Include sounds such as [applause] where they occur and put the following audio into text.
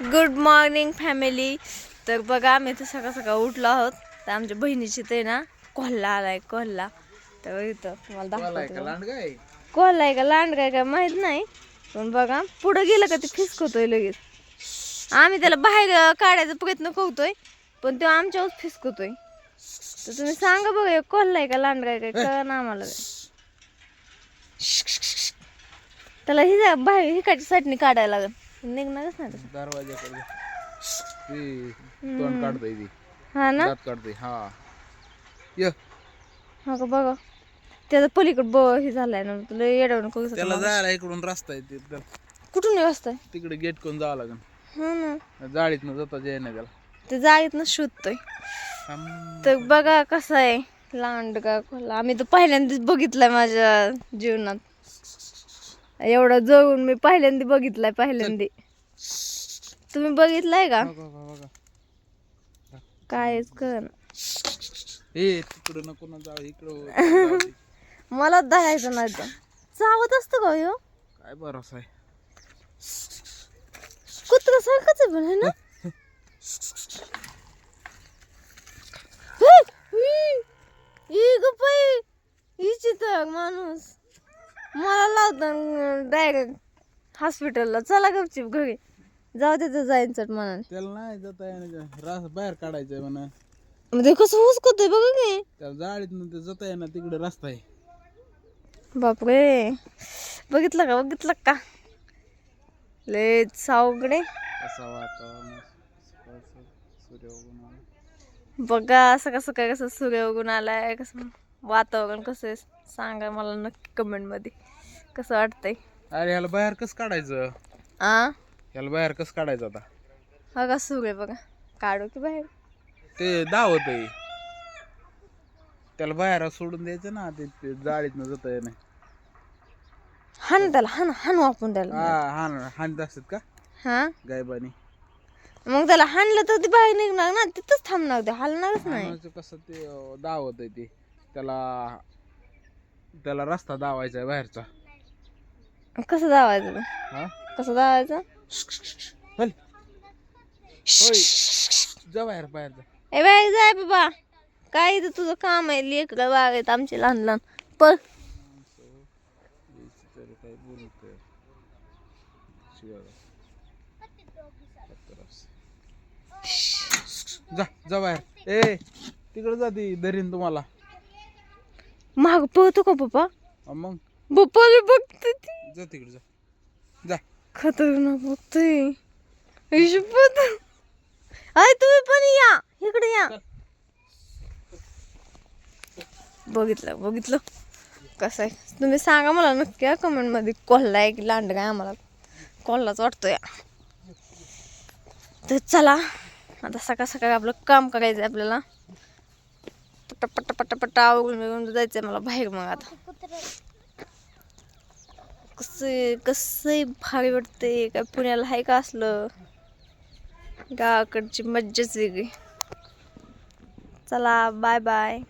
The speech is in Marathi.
गुड मॉर्निंग फॅमिली तर बघा आम्ही तर सकाळ सकाळ उठलो आहोत. तर आमच्या बहिणीची ते ना कोल्हा आलाय कोल्हा. तर इथं तुम्हाला दाखवतो कोल्हा आहे का लांड काय काय माहीत नाही. पण बघा पुढं गेलं का ते फिसकतोय लगेच. आम्ही त्याला बाहेर काढायचा प्रयत्न करतोय पण तो आमच्यावर फिसकतोय. तर तुम्ही सांगा बघा कोल्हा आहे का लांड काय काय कळा ना आम्हाला. काय. त्याला ही बाहेर हिकाची साठणी काढायला लागल. निघणारच नाही तसं. दरवाजाकडे ती तोंड काढतोय ती हा ना? दात काढतोय हा. य. हा का बघा. त्याचा पलीकडे ब हे झालाय ना तुला येडवून करू त्याला जायला इकडून रस्ता आहे ते कुठून वाजताय तिकडे गेट करून जावं लागेल. हा ना. जाळीतनं जाता ना त्याला ते जागेत ना शोधतोय. थांब. तर बघा कसं आहे. लांड का खोला. आम्ही तर पहिल्यांदाच बघितलाय माझ्या जीवनात. एवढा जवळून मी पहिल्यांदा बघितलाय पहिल्यांदा. तुम्ही बघितलाय का. कायच कर नको ना जाऊ इकडं [laughs] मला धरायचं नाही तर. चावत असतं का ह्यो काय भरोसा आहे? कुत्रा सारखंच आहे पण है ना हे, ई ग बाई, हिची तर माणूस डायरेक्ट हॉस्पिटलला चला गपचिप घरी. जाऊ तर जाईन चट मनाने. त्याला नाही जाता येणार रास बाहेर काढायचंय म्हणा. म्हणजे कसं हुसकतोय बघा की. त्याला जाळीतनं ते जाता येणार तिकडे रस्ता आहे. बापरे. बघितलं का बघितलं का? लय सावगडे कसं वातावरण सकाळचं सूर्य उगवून आला. बघा असं कसं काय कसं सूर्य उगून आलाय कसं वातावरण कसं आहे सांगा मला नक्की कमेंटमध्ये. कसं वाटतंय? अरे ह्याला बाहेर कसं काढायचं? आ? ह्याला बाहेर कसं काढायचं आता? हा का सूर्य बघा. काढू की बाहेर? ते दावत आहे त्याला बाहेर सोडून द्यायचं ना ते ते जाळीतनं जाता येणार हाण त्याला हाण हाणू आपण त्याला. हा हान हाणत असतात का? हा? गायबानी. मग त्याला हाणलं तर ते बाहेर निघणार ना तिथंच थांबणार ते हलणारच नाही. हाणायचं कसं ते अं, दावत आहे ते. त्याला त्याला रस्ता दावायचा आहे बाहेरचा. कसं धावायचं ते? हा? कसं धावायचं चल होय. जा बाहेर बाहेर जा. ए बाई जाय बाबा. काय इथं तुझं काम आहे? लेकरं बाग आहेत आमचे लहान लहान. पण तरी काय बोलतोय जा जा बाहेर. ए तिकडे जा ती धरीन तुम्हाला. माग पळतो का पप्पा? अं मग. पप्पाला बघते. जा तिकडे जा. जा. खतरनाक बघतोय. हिशोबत अय तुम्ही पण या. इकडे या. बघितलं बघितलं. कसं आहे? तुम्ही सांगा मला नक्की कमेंटमध्ये कोल्हा आहे की लांड काय आम्हाला? कोल्हाच वाटतोय. तर चला. आता सकाळ सकाळी आपलं काम करायचं आहे आपल्याला. पट्टा पट्टा पट्टा पट्टा बिवरून जायचंय मला बाहेर मग आता. कसं कसं भारी वाटते काय पुण्याला आहे का असलं? गावाकडची मज्जाच वेगळी. चला बाय बाय